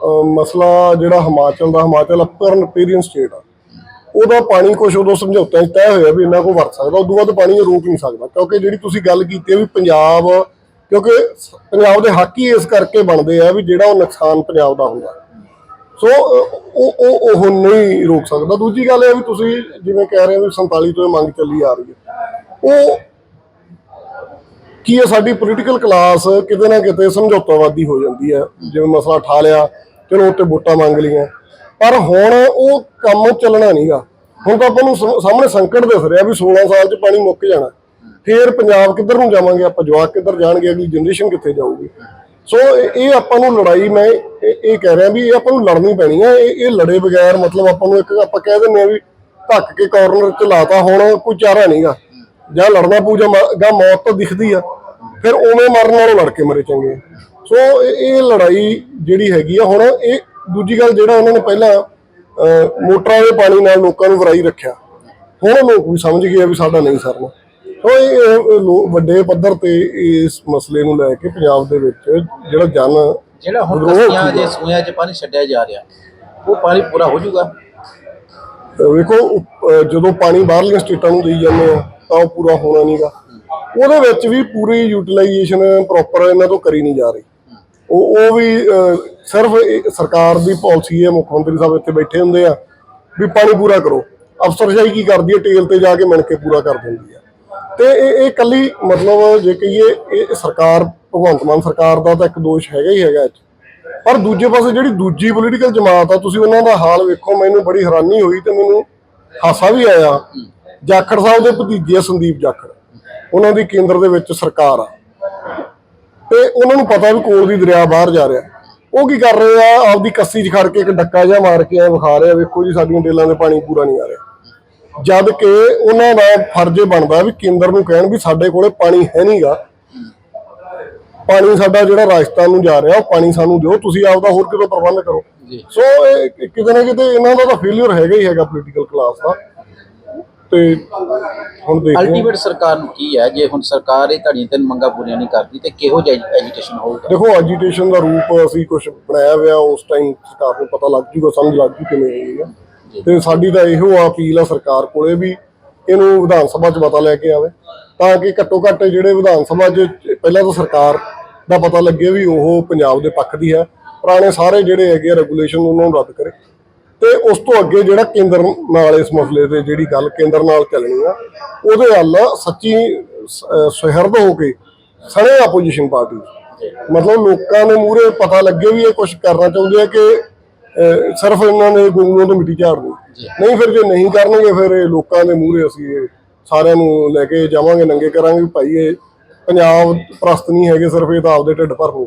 ਮਸਲਾ ਜਿਹੜਾ ਹਿਮਾਚਲ ਦਾ, ਹਿਮਾਚਲ ਅਪਰ ਰਿਪੇਰੀਅਨ ਸਟੇਟ ਆ। ਉਹਦਾ ਪਾਣੀ ਕੁਛ ਉਦੋਂ ਸਮਝੌਤਿਆਂ 'ਚ ਤੈਅ ਹੋਇਆ ਵੀ ਇਹਨਾਂ ਕੋ ਵਰਤ ਸਕਦਾ, ਉਦੋਂ ਬਾਅਦ ਪਾਣੀ ਰੋਕ ਨਹੀਂ ਸਕਦਾ। ਕਿਉਂਕਿ ਜਿਹੜੀ ਤੁਸੀਂ ਗੱਲ ਕੀਤੀ ਹੈ ਵੀ ਪੰਜਾਬ, ਕਿਉਂਕਿ ਪੰਜਾਬ ਦੇ ਹੱਕ ਹੀ ਇਸ ਕਰਕੇ ਬਣਦੇ ਆ ਵੀ ਜਿਹੜਾ ਉਹ ਨੁਕਸਾਨ ਪੰਜਾਬ ਦਾ ਹੁੰਦਾ। ਸੋ ਉਹ ਉਹ ਉਹ ਨਹੀਂ ਰੋਕ ਸਕਦਾ। ਦੂਜੀ ਗੱਲ ਇਹ ਵੀ ਤੁਸੀਂ ਜਿਵੇਂ ਕਹਿ ਰਹੇ ਹੋ ਵੀ 47 ਤੋਂ ਇਹ ਮੰਗ ਚੱਲੀ ਆ ਰਹੀ ਹੈ। ਉਹ ਕੀ ਹੈ, ਸਾਡੀ ਪੋਲੀਟੀਕਲ ਕਲਾਸ ਕਿਤੇ ਨਾ ਕਿਤੇ ਸਮਝੌਤਾਵਾਦੀ ਹੋ ਜਾਂਦੀ ਹੈ। ਜਿਵੇਂ ਮਸਲਾ ਠਾ ਲਿਆ, ਚਲੋ ਉੱਤੇ ਵੋਟਾਂ ਮੰਗ ਲਈਆਂ। ਪਰ ਹੁਣ ਉਹ ਕੰਮ ਚੱਲਣਾ ਨਹੀਂਗਾ ਹੁਣ ਤਾਂ ਆਪਾਂ ਨੂੰ ਸਾਹਮਣੇ ਸੰਕਟ ਦਿਸ ਰਿਹਾ ਵੀ 16 ਸਾਲ 'ਚ ਪਾਣੀ ਮੁੱਕ ਜਾਣਾ। ਫੇਰ ਪੰਜਾਬ ਕਿੱਧਰ ਨੂੰ ਜਾਵਾਂਗੇ, ਆਪਾਂ ਜਵਾਕ ਕਿੱਧਰ ਜਾਣਗੇ, ਅਗਲੀ ਜਨਰੇਸ਼ਨ ਕਿੱਥੇ ਜਾਊਗੀ? ਸੋ ਇਹ ਆਪਾਂ ਨੂੰ ਲੜਾਈ ਮੈਂ ਇਹ ਕਹਿ ਰਿਹਾ ਵੀ ਇਹ ਆਪਾਂ ਨੂੰ ਲੜਨੀ ਪੈਣੀ ਹੈ ਇਹ ਇਹ ਲੜੇ ਬਗੈਰ ਮਤਲਬ ਆਪਾਂ ਨੂੰ ਇੱਕ, ਆਪਾਂ ਕਹਿ ਦਿੰਦੇ ਆ ਵੀ ਧੱਕ ਕੇ ਕਾਰਨਰ 'ਚ ਲਾਤਾ, ਹੁਣ ਕੋਈ ਚਾਰਾ ਨਹੀਂਗਾ ਜਾਂ ਲੜਨਾ ਪਊ ਜਾਂ ਮੌਤ ਤਾਂ ਦਿਖਦੀ ਆ। ਫਿਰ ਉਵੇਂ ਮਰਨ ਨਾਲੋਂ ਲੜ ਕੇ ਮਰੇ ਚੰਗੇ। ਸੋ ਇਹ ਲੜਾਈ ਜਿਹੜੀ ਹੈਗੀ ਆ ਹੁਣ ਇਹ ਦੂਜੀ ਗੱਲ ਜਿਹੜਾ ਉਹਨਾਂ ਨੇ ਪਹਿਲਾਂ ਮੋਟਰਾਂ ਦੇ ਪਾਣੀ ਨਾਲ ਲੋਕਾਂ ਨੂੰ ਵਰਾਈ ਰੱਖਿਆ ਹੁਣ ਲੋਕ ਵੀ ਸਮਝ ਗਏ ਵੀ ਸਾਡਾ ਨਹੀਂ ਸਰਨਾ ਸੋ ਇਹ ਵੱਡੇ ਪੱਧਰ ਤੇ ਇਸ ਮਸਲੇ ਨੂੰ ਲੈ ਕੇ ਪੰਜਾਬ ਦੇ ਵਿੱਚ ਜਿਹੜਾ ਜਨ ਜਿਹੜਾ ਹੁਣ ਹੁੰਦਾ। ਦੇ ਸੂਇਆਂ 'ਚ ਪਾਣੀ ਛੱਡਿਆ ਜਾ ਰਿਹਾ ਉਹ ਪਾਣੀ ਪੂਰਾ ਹੋ ਜਾਊਗਾ ਵੇਖੋ ਜਦੋਂ ਪਾਣੀ ਬਾਹਰਲੀਆਂ ਸਟੇਟਾਂ ਨੂੰ ਦੇਈ ਜਾਂਦੇ ਆ ਤਾਂ ਉਹ ਪੂਰਾ ਹੋਣਾ ਨਹੀਂਗਾ ਉਹਦੇ ਵਿੱਚ ਵੀ ਪੂਰੀ ਯੂਟਿਲਾਈਜੇਸ਼ਨ ਪ੍ਰੋਪਰ ਇਹਨਾਂ ਤੋਂ ਕਰੀ ਨਹੀਂ ਜਾ ਰਹੀ। ਉਹ ਉਹ ਵੀ ਸਿਰਫ ਸਰਕਾਰ ਦੀ ਪਾਲਿਸੀ ਹੈ ਮੁੱਖ ਮੰਤਰੀ ਸਾਹਿਬ ਇੱਥੇ ਬੈਠੇ ਹੁੰਦੇ ਆ ਵੀ ਪਾਣੀ ਪੂਰਾ ਕਰੋ। ਅਫਸਰਸ਼ਾਹੀ ਕੀ ਕਰਦੀ ਹੈ? ਟੇਲ ਤੇ ਜਾ ਕੇ ਮਿਣ ਕੇ ਪੂਰਾ ਕਰ ਦਿੰਦੀ ਆ ਤੇ ਇਹ ਇਹ ਕੱਲੀ ਮਤਲਬ ਜੇ ਕਹੀਏ ਇਹ ਸਰਕਾਰ ਭਗਵੰਤ ਮਾਨ ਸਰਕਾਰ ਦਾ ਤਾਂ ਇੱਕ ਦੋਸ਼ ਹੈਗਾ ਹੀ ਹੈਗਾ ਪਰ ਦੂਜੇ ਪਾਸੇ ਜਿਹੜੀ ਦੂਜੀ ਪੋਲੀਟੀਕਲ ਜਮਾਤ ਆ ਤੁਸੀਂ ਉਹਨਾਂ ਦਾ ਹਾਲ ਵੇਖੋ ਮੈਨੂੰ ਬੜੀ ਹੈਰਾਨੀ ਹੋਈ ਤੇ ਮੈਨੂੰ ਹਾਸਾ ਵੀ ਆਇਆ। ਜਾਖੜ ਸਾਹਿਬ ਦੇ ਭਤੀਜੇ ਸੰਦੀਪ ਜਾਖੜ। ਉਹਨਾਂ ਦੀ ਕੇਂਦਰ ਦੇ ਵਿੱਚ ਸਰਕਾਰ ਆ। ਤੇ ਉਹਨਾਂ ਨੂੰ ਪਤਾ ਵੀ ਕੋਲ ਦੀ ਦਰਿਆ ਬਾਹਰ ਜਾ ਰਿਹਾ। ਉਹ ਕੀ ਕਰ ਰਹੇ ਆ? ਆਪਦੀ ਕੱਸੀ 'ਚ ਖੜ ਕੇ ਇੱਕ ਡੱਕਾ ਜਿਹਾ ਮਾਰ ਕੇ ਐ ਵਿਖਾ ਰਹੇ ਵੇਖੋ ਜੀ ਸਾਡੀਆਂ ਡੇਲਾਂ ਦੇ ਪਾਣੀ ਪੂਰਾ ਨਹੀਂ ਆ ਰਿਹਾ। ਜਦ ਕਿ ਉਹਨਾਂ ਦਾ ਫਰਜ਼ ਬਣਦਾ ਵੀ ਕੇਂਦਰ ਨੂੰ ਕਹਿਣ ਵੀ ਸਾਡੇ ਕੋਲੇ ਪਾਣੀ ਹੈ ਨਹੀਂਗਾ ਪਾਣੀ ਸਾਡਾ ਜਿਹੜਾ ਰਾਜਸਥਾਨ ਨੂੰ ਜਾ ਰਿਹਾ ਉਹ ਪਾਣੀ ਸਾਨੂੰ ਦਿਓ। ਤੁਸੀਂ ਆਪਦਾ ਹੋਰ ਕਿਤੋਂ ਪ੍ਰਬੰਧ ਕਰੋ। ਸੋ ਇਹ ਕਿਤੇ ਨਾ ਕਿਤੇ ਇਹਨਾਂ ਦਾ ਤਾਂ ਫੇਲਿਅਰ ਹੈਗਾ ਹੀ ਹੈਗਾ ਪੋਲੀਟੀਕਲ ਕਲਾਸ ਦਾ। ਤੇ ਹੁਣ ਦੇਖਦੇ ਹਾਂ। ਅਲਟੀਮੇਟ ਸਰਕਾਰ ਨੂੰ ਕੀ ਹੈ? ਜੇ ਹੁਣ ਸਰਕਾਰ ਇਹ ਤੁਹਾਡੀਆਂ ਤਿੰਨ ਮੰਗਾਂ ਪੂਰੀਆਂ ਨਹੀਂ ਕਰਦੀ ਤੇ ਕਿਹੋ ਜਿਹਾ ਐਜੀਟੇਸ਼ਨ ਹੋਊਗਾ? ਦੇਖੋ ਐਜੀਟੇਸ਼ਨ ਦਾ ਰੂਪ ਅਸੀਂ ਕੁਝ ਬਣਾਇਆ ਹੋਇਆ ਉਸ ਟਾਈਮ ਸਰਕਾਰ ਨੂੰ ਪਤਾ ਲੱਗ ਜੂਗਾ ਸਮਝ ਲੱਗ ਜੂ ਕਿਵੇਂ ਹੋਈ ਹੈ। ਤੇ ਸਾਡੀ ਤਾਂ ਇਹੋ ਅਪੀਲ ਆ ਸਰਕਾਰ ਕੋਲੇ ਵੀ ਇਹਨੂੰ ਵਿਧਾਨ ਸਭਾ 'ਚ ਪਤਾ ਲੈ ਕੇ ਆਵੇ ਤਾਂ ਕਿ ਘੱਟੋ ਘੱਟ ਜਿਹੜੇ ਵਿਧਾਨ ਸਭਾ 'ਚ ਪਹਿਲਾਂ ਤਾਂ ਸਰਕਾਰ ਦਾ ਪਤਾ ਲੱਗੇ ਵੀ ਉਹ ਪੰਜਾਬ ਦੇ ਪੱਖ ਦੀ ਹੈ। ਪੁਰਾਣੇ ਸਾਰੇ ਜਿਹੜੇ ਹੈਗੇ ਰੈਗੂਲੇਸ਼ਨ ਉਹਨਾਂ ਨੂੰ ਰੱਦ ਕਰੇ। ਤੇ ਉਸ ਤੋਂ ਅੱਗੇ ਜਿਹੜਾ ਕੇਂਦਰ ਨਾਲ ਇਸ ਮਸਲੇ ਤੇ ਜਿਹੜੀ ਗੱਲ ਕੇਂਦਰ ਨਾਲ ਚੱਲਣੀ ਆ ਉਹਦੇ ਵੱਲ ਸੱਚੀ ਸੁਹਿਰਦ ਹੋ ਕੇ ਸਣੇ ਆਪੋਜੀਸ਼ਨ ਪਾਰਟੀ ਮਤਲਬ ਲੋਕਾਂ ਦੇ ਮੂਹਰੇ ਪਤਾ ਲੱਗੇ ਵੀ ਇਹ ਕੁਝ ਕਰਨਾ ਚਾਹੁੰਦੇ ਆ ਕਿ ਸਿਰਫ ਇਹਨਾਂ ਨੇ ਗੁੰਗਲੋਂ ਤੋਂ ਮਿੱਟੀ ਝਾੜਨੀ। ਨਹੀਂ ਫਿਰ ਜੇ ਨਹੀਂ ਕਰਨਗੇ ਫਿਰ ਇਹ ਲੋਕਾਂ ਦੇ ਮੂਹਰੇ ਅਸੀਂ ਇਹ ਸਾਰਿਆਂ ਨੂੰ ਲੈ ਕੇ ਜਾਵਾਂਗੇ ਨੰਗੇ ਕਰਾਂਗੇ ਭਾਈ ਇਹ ਪੰਜਾਬ ਪ੍ਰਸਤ ਨਹੀਂ ਹੈਗੇ ਸਿਰਫ ਇਹ ਤਾਂ ਆਪਦੇ ਢਿੱਡ ਭਰ ਹੋ।